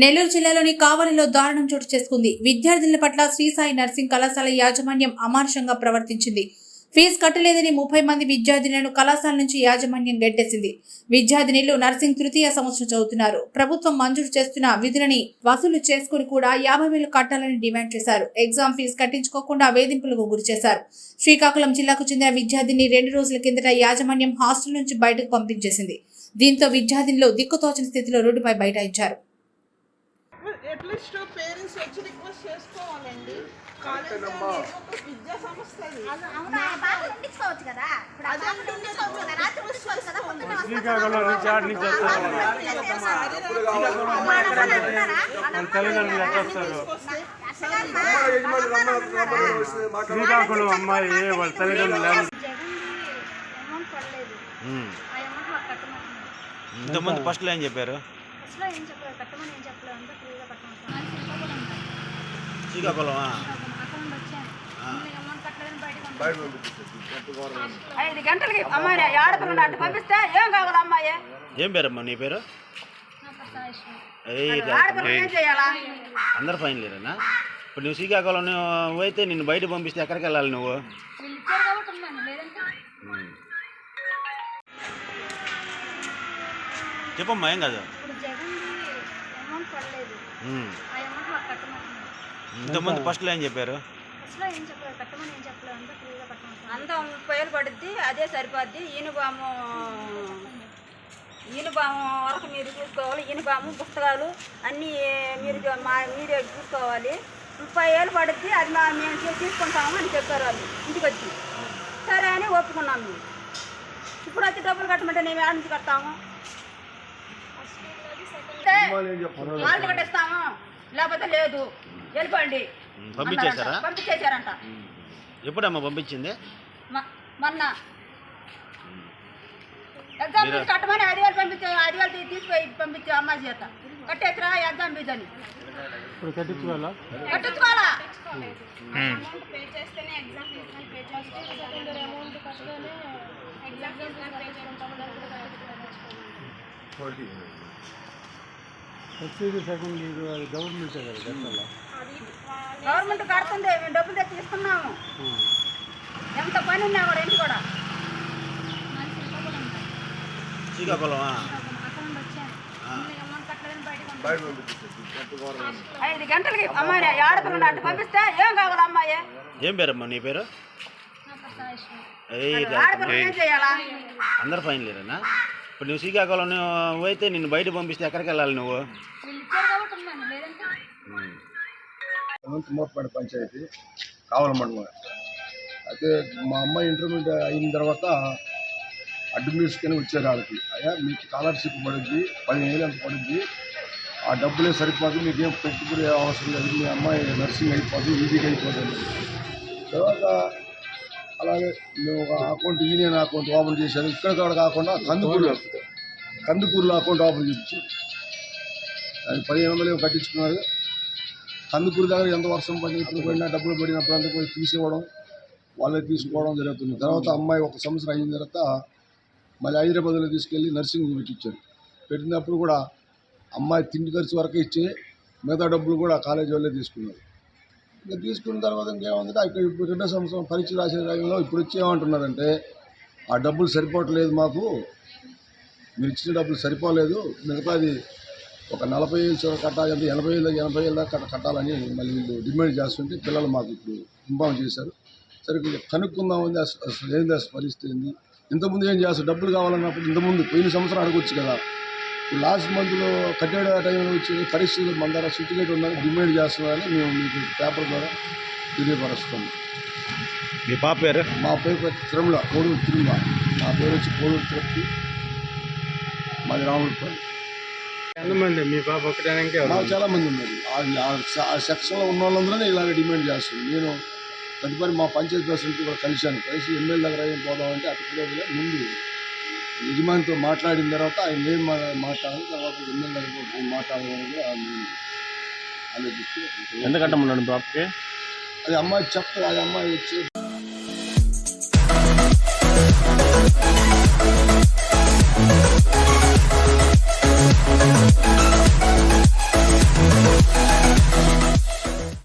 నెల్లూరు జిల్లాలోని కావలిలో దారుణం చోటు చేసుకుంది. విద్యార్థుల పట్ల శ్రీసాయి నర్సింగ్ కళాశాల యాజమాన్యం అమానుషంగా ప్రవర్తించింది. ఫీజు కట్టలేదని ముప్పై మంది విద్యార్థినులను కళాశాల నుంచి యాజమాన్యం గెట్టేసింది విద్యార్థినిలు నర్సింగ్ తృతీయ సంవత్సరం చదువుతున్నారు. ప్రభుత్వం మంజూరు చేస్తున్న విధులని వసూలు చేసుకుని కూడా యాభై వేలు కట్టాలని డిమాండ్ చేశారు. ఎగ్జామ్ ఫీజు కట్టించుకోకుండా వేధింపులకు గురి చేశారు. శ్రీకాకుళం జిల్లాకు చెందిన విద్యార్థిని రెండు రోజుల కిందట యాజమాన్యం హాస్టల్ నుంచి బయటకు పంపించేసింది. దీంతో విద్యార్థినులు దిక్కుతోచని స్థితిలో రోడ్డుపై బైఠాయించారు. అట్లీస్ట్ పేరెంట్స్ వచ్చి రిక్వెస్ట్ చేసుకోవాలండి. కాలేజ్ ఒక విద్యా సంస్థ శ్రీకాకుళం అమ్మాయి వాళ్ళ తల్లిదండ్రులు ఇంతకుముందు ఫస్ట్లో ఏం చెప్పారు. అసలు ఏం చెప్పలేదు కట్టమని ఏం చెప్పలేదు అంతా ఫ్రీగా కట్టమని శ్రీకాకుళం అకౌంట్ వచ్చాను. అమౌంట్ కట్టలేదని బయటకు ఐదు గంటలకి అమ్మాయి ఆడపిల్లని అటు పంపిస్తే ఏం కావాలి అమ్మాయి? ఏం పేరమ్మా నీ పేరు? ఏయ్, ఆడపిల్ల ఏం చేయాలా? అందరు ఫైన్ లేరేనా? ఇప్పుడు నువ్వు శ్రీకాకుళం నువ్వు అయితే నిన్ను బయట పంపిస్తే ఎక్కడికి వెళ్ళాలి నువ్వు? వీళ్ళు ఇచ్చారు కాబట్టి ఉన్నాను లేదంటే? ఉమ్. చెప్పమ్మా ఏం కాదు? పడలేదు. ఉమ్. ఆ అమౌంట్ మాకు కట్టమని ఇంతకుముందు ఫస్ట్లో ఏం చెప్పారు? అసలు ఏం చెప్పలేదు. కట్టమని ఏం చెప్పలేదు. అంతా ఫ్రీగా కట్టమని అంతా ముప్పై వేలు పడుద్ది అదే సరిపోద్ది. ఈనుబాము ఈనుబాము వరకు మీరు చూసుకోవాలి. ఈనుబాము పుస్తకాలు అన్నీ మీరు మా మీరే చూసుకోవాలి. ముప్పై వేలు పడుద్ది అది మా మేము తీసుకుంటాము అని చెప్పారు వాళ్ళు ఇంటికి వచ్చి. సరే అని ఒప్పుకున్నాం మేము. ఇప్పుడు వచ్చి డబ్బులు కట్టమంటే మేము ఏడ నుంచి కడతాము? వాళ్ళు కట్టిస్తాము. లేకపోతే లేదు. వెళ్ళిపోండి. పంపించేశారా. పంపించేశారంట. ఎప్పుడమ్మా పంపించింది? మొన్న. ఎగ్జామ్ ఫీజు కట్టమని ఐదు వేలు పంపించే ఐదు వేలు తీసుకుపోయి పంపించే అమ్మాయి చేత. కట్టేసిరా ఎగ్జామ్ ఫీజు అని కట్టించుకోవాలా? కట్టించుకోవాలా? ఎగ్జామ్ ఫీజు సబ్సిడీ అది గవర్నమెంటే కదా కట్టాలా? అది వాళ్ళ గవర్నమెంట్ కడుతుంది మేము డబ్బులు తెచ్చి ఇస్తున్నాము ఎంత పని ఉన్నా కూడా ఇంటి కూడా. ఐదు గంటలకి అమ్మాయి ఆడపిల్లని అటు పంపిస్తే ఏం కావాలి అమ్మాయి? ఏం పేరమ్మా నీ పేరు? నాకు సాయిశ్వరం ఏయ్, ఆడపిల్ల ఏం చేయాలా? అందరు ఫైన్ లేరేనా? ఇప్పుడు నువ్వు శ్రీకాకుళం అయితే నిన్ను బయట పంపిస్తే ఎక్కడికి వెళ్ళాలి నువ్వు? వీళ్ళు పంచాయతీ కావల మండలం. అయితే మా అమ్మాయి ఇంటర్మీడియట్ అయిన తర్వాత అడ్మిషన్కి వచ్చారు వాళ్ళకి అయ్యా మీకు స్కాలర్షిప్ పడుద్ది పదిహేను వేలు పడుద్ది? ఆ డబ్బులే సరిపోదు మీకేం పెట్టుకునే అవసరం లేదు మీ అమ్మాయి నర్సింగ్ అయిపోతుంది ఈజీగా అయిపోతుంది తర్వాత అలాగే మేము ఒక అకౌంట్ యూనియన్ అకౌంట్ ఓపెన్ చేశారు. ఇక్కడ కూడా కాకుండా కందుకూరులో కందుకూరులో అకౌంట్ ఓపెన్ చేయించి అది పదిహేను వందలు ఏమో కట్టించుకున్నారు. కందుకూరు దగ్గర ఎంత వర్షం పడినప్పుడు పడినా డబ్బులు పడినప్పుడు అంతా పోయి తీసేవడం వాళ్ళే తీసుకోవడం జరుగుతుంది. తర్వాత అమ్మాయి ఒక సంవత్సరం అయిన తర్వాత మళ్ళీ హైదరాబాద్లో తీసుకెళ్ళి నర్సింగ్ పెట్టించారు. పెట్టినప్పుడు కూడా అమ్మాయి తిండి ఖర్చు వరకే ఇచ్చి మిగతా డబ్బులు కూడా కాలేజీ వాళ్ళే తీసుకున్నారు. ఇంకా తీసుకున్న తర్వాత ఇంకేముందంటే ఇక్కడ ఇప్పుడు రెండో సంవత్సరం పరీక్ష రాసే టైంలో ఇప్పుడు వచ్చి ఏమంటున్నారంటే ఆ డబ్బులు సరిపోవట్లేదు మాకు. మీరు ఇచ్చిన డబ్బులు సరిపోలేదు. మిగతాది ఒక నలభై ఏళ్ళు చొరవ కట్టాలి అంటే ఎనభై వేలు ఎనభై ఏళ్ళ దాకా కట్ట- కట్టాలని మళ్ళీ వీళ్ళు డిమాండ్ చేస్తుంటే పిల్లలు మాకు ఇప్పుడు ఇన్ఫామ్ చేశారు. సరే కొంచెం కనుక్కుందామని అసలు ఏంది అసలు పరిస్థితి ఏంది? ఇంతకుముందు ఏం చేస్తారు? డబ్బులు కావాలన్నప్పుడు ఇంతకుముందు పోయిన సంవత్సరం అడగొచ్చు కదా. లాస్ట్ మంత్లో కట్టే టైంలో వచ్చి పరీక్షలు మన దగ్గర సర్టిఫికేట్ ఉందని డిమాండ్ చేస్తున్నారని మేము మీకు పేపర్ ద్వారా తెలియపరుస్తాము మీ పాప పేరు? మా పేరు తిరుమల కోడూరు తిరుమల. మా పేరు వచ్చి కోడూరు తిరుపతి. మాది రాములపల్లి ఎంతమంది? మీ పాప ఒకటానికి మాకు చాలా మంది ఉన్నారు. ఆ- సెక్షన్లో ఉన్న వాళ్ళందరూ ఇలాగ డిమాండ్ చేస్తుంది నేను తదుపరి మా పంచాయతీ ప్రెసిడెంట్ కూడా కలిశాను. కలిసి ఎమ్మెల్యే దగ్గర ఏం పోదామంటే అటు పిల్లలు ముందు యజమానితో మాట్లాడిన తర్వాత ఆయన ఏం మా- మాట్లాడాలి తర్వాత ఎమ్మెల్యే దగ్గర పోయి మాట్లాడాలని ఆయన ఆలోచిస్తూ ఎంత కట్టమన్నాడు పాపకి అది అమ్మాయి చెప్తారు అది అమ్మాయి వచ్చి